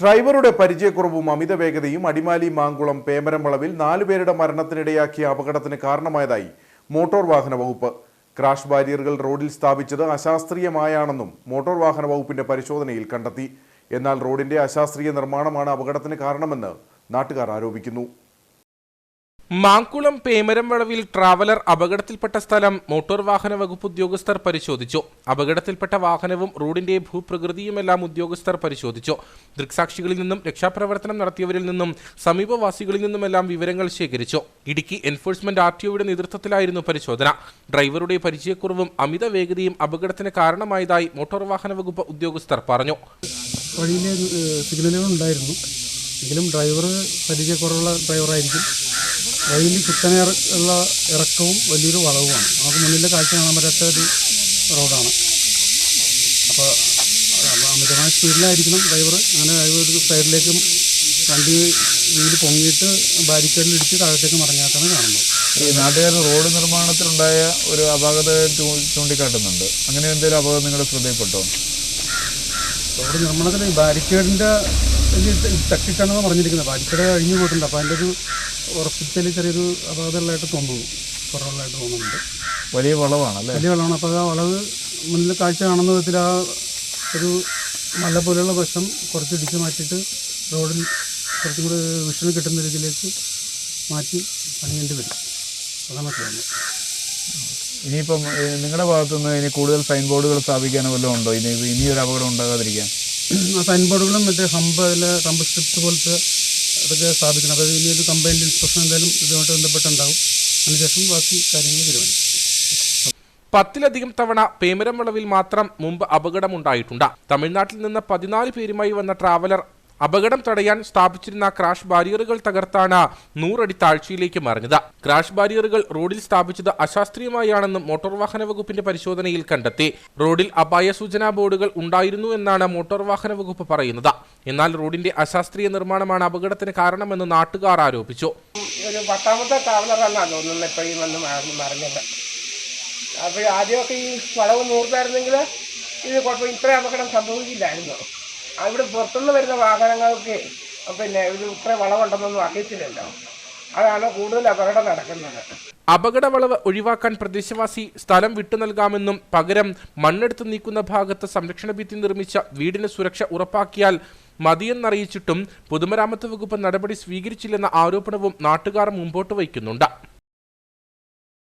ഡ്രൈവറുടെ പരിചയക്കുറവും അമിത വേഗതയും അടിമാലി മാങ്കുളം പേമരം വളവിൽ നാലുപേരുടെ മരണത്തിനിടയാക്കിയ അപകടത്തിന് കാരണമായതായി മോട്ടോർ വാഹന വകുപ്പ്. ക്രാഷ് ബാരിയറുകൾ റോഡിൽ സ്ഥാപിച്ചത് അശാസ്ത്രീയമായാണെന്നും മോട്ടോർ വാഹന വകുപ്പിന്റെ പരിശോധനയിൽ കണ്ടെത്തി. എന്നാൽ റോഡിന്റെ അശാസ്ത്രീയ നിർമ്മാണമാണ് അപകടത്തിന് കാരണമെന്ന് നാട്ടുകാർ ആരോപിക്കുന്നു. മാങ്കുളം പേമരം വളവിൽ ട്രാവലർ അപകടത്തിൽപ്പെട്ട സ്ഥലം മോട്ടോർ വാഹന വകുപ്പ് ഉദ്യോഗസ്ഥർ പരിശോധിച്ചു. അപകടത്തിൽപ്പെട്ട വാഹനവും റോഡിന്റെ ഭൂപ്രകൃതിയുമെല്ലാം ഉദ്യോഗസ്ഥർ പരിശോധിച്ചു. ദൃക്സാക്ഷികളിൽ നിന്നും രക്ഷാപ്രവർത്തനം നടത്തിയവരിൽ നിന്നും സമീപവാസികളിൽ നിന്നുമെല്ലാം വിവരങ്ങൾ ശേഖരിച്ചു. ഇടുക്കി എൻഫോഴ്സ്മെന്റ് ആർ ടിഒയുടെ നേതൃത്വത്തിലായിരുന്നു പരിശോധന. ഡ്രൈവറുടെ പരിചയക്കുറവും അമിത വേഗതയും അപകടത്തിന് കാരണമായതായി മോട്ടോർ വാഹന വകുപ്പ് ഉദ്യോഗസ്ഥർ പറഞ്ഞു. വഴിയിലെ സിഗ്നലുകൾ ഉണ്ടായിരുന്നു. എങ്കിലും ഡ്രൈവർ പരിചയക്കുറവുള്ള ഡ്രൈവറായിരിക്കും. വഴിയിൽ കുത്തനെ ഉള്ള ഇറക്കവും വലിയൊരു വളവുമാണ്. നമുക്ക് മുന്നിലെ കാഴ്ച കാണാൻ പറ്റാത്ത ഒരു റോഡാണ്. അപ്പോൾ അമിതമായ സ്പീഡിലായിരിക്കണം ഡ്രൈവർ അങ്ങനെ ഡ്രൈവർ ഒരു സൈഡിലേക്കും വണ്ടി വീട് പൊങ്ങിയിട്ട് ബാരിക്കേഡിലിടിച്ച് താഴത്തേക്ക് മറിഞ്ഞാട്ടാണ് കാണുന്നത്. ഈ നാട്ടുകാർ റോഡ് നിർമ്മാണത്തിലുണ്ടായ ഒരു അപാകത ചൂണ്ടിക്കാട്ടുന്നുണ്ട്. അങ്ങനെ എന്തെങ്കിലും അപകടം നിങ്ങളുടെ ശ്രദ്ധയിൽപ്പെട്ടോ? റോഡ് നിർമ്മാണത്തിൽ ബാരിക്കേഡിന്റെ തട്ടിട്ടാണെന്ന് പറഞ്ഞിരിക്കുന്നത്. അപ്പോൾ അടിക്കട കഴിഞ്ഞു പോയിട്ടുണ്ട്. അപ്പോൾ അതിന്റെ ഒരു ഉറപ്പിച്ചാൽ ചെറിയൊരു അപകടമുള്ളതായിട്ട് തോന്നുന്നു. കുറവുള്ളതായിട്ട് തോന്നുന്നുണ്ട്. വലിയ വളവാണ് അല്ലേ വലിയ വളവാണ്. അപ്പോൾ ആ വളവ് മുന്നിൽ കാഴ്ച കാണുന്ന വിധത്തിൽ ആ ഒരു മല പോലെയുള്ള വശം കുറച്ച് ഇടിച്ച് മാറ്റിയിട്ട് റോഡിൽ കുറച്ചും കൂടി വിഷന് കിട്ടുന്ന രീതിയിലേക്ക് മാറ്റി പണിയേണ്ടി വരും. അതാണ് തോന്നുന്നത് ഇനിയിപ്പം നിങ്ങളുടെ ഭാഗത്തുനിന്ന് ഇനി കൂടുതൽ സൈൻ ബോർഡുകൾ സ്ഥാപിക്കാനോ വല്ലതും ഉണ്ടോ? ഇനി ഇനിയൊരു അപകടം ഉണ്ടാകാതിരിക്കാൻ? ആ സൈൻ ബോർഡുകളും മറ്റേ ഹമ്പ് അതിൽ ഹമ്പ് സ്ട്രിപ്സ് പോലത്തെ അതൊക്കെ സ്ഥാപിക്കണം. അതായത് ഇനി ഒരു കമ്പൈൻഡ് ഇൻസ്പെക്ഷൻ എന്തായാലും ഇതുമായിട്ട് ബന്ധപ്പെട്ടുണ്ടാവും. അതിനുശേഷം ബാക്കി കാര്യങ്ങൾ തീരുമാനിക്കും. പത്തിലധികം തവണ പേമരം വളവിൽ മാത്രം മുമ്പ് അപകടമുണ്ടായിട്ടുണ്ട്. തമിഴ്നാട്ടിൽ നിന്ന് പതിനാല് പേരുമായി വന്ന ട്രാവലർ അപകടം തടയാൻ സ്ഥാപിച്ചിരുന്ന ക്രാഷ് ബാരിയറുകൾ തകർത്താണ് നൂറടി താഴ്ചയിലേക്ക് മറിഞ്ഞത്. ക്രാഷ് ബാരിയറുകൾ റോഡിൽ സ്ഥാപിച്ചത് അശാസ്ത്രീയമായാണെന്നും മോട്ടോർ വാഹന വകുപ്പിന്റെ പരിശോധനയിൽ കണ്ടെത്തി. റോഡിൽ അപായ സൂചനാ ബോർഡുകൾ ഉണ്ടായിരുന്നു എന്നാണ് മോട്ടോർ വാഹന വകുപ്പ് പറയുന്നത്. എന്നാൽ റോഡിന്റെ അശാസ്ത്രീയ നിർമ്മാണമാണ് അപകടത്തിന് കാരണമെന്ന് നാട്ടുകാർ ആരോപിച്ചു. ഒരു പത്താമത്തെ ട്രാവലറാണെന്നാണ് തോന്നുന്നത് ഇപ്പോഴും വന്ന് മറ- മറിഞ്ഞത്. അപ്പോൾ ആദ്യമൊക്കെ ഈ വളവ് നൂർത്തായിരുന്നെങ്കിൽ ഇത് കുഴപ്പം ഇത്രയും അപകടം സംഭവിക്കില്ലായിരുന്നു. അവിടെ പുറത്തുനിന്ന് വരുന്ന വാഹനങ്ങൾക്ക് പിന്നെ ഇത് ഇത്ര വളവുണ്ടെന്നൊന്നും അറിയത്തില്ലല്ലോ. അതാണ് കൂടുതൽ അപകടം നടക്കുന്നത്. അപകട വളവ് ഒഴിവാക്കാൻ പ്രദേശവാസി സ്ഥലം വിട്ടു നൽകാമെന്നും പകരം മണ്ണെടുത്ത് നീക്കുന്ന ഭാഗത്ത് സംരക്ഷണ ഭിത്തി നിർമ്മിച്ച വീടിന് സുരക്ഷ ഉറപ്പാക്കിയാൽ മതിയെന്നറിയിച്ചിട്ടും പൊതുമരാമത്ത് വകുപ്പ് നടപടി സ്വീകരിച്ചില്ലെന്ന ആരോപണവും നാട്ടുകാർ മുമ്പോട്ട് വയ്ക്കുന്നുണ്ട്.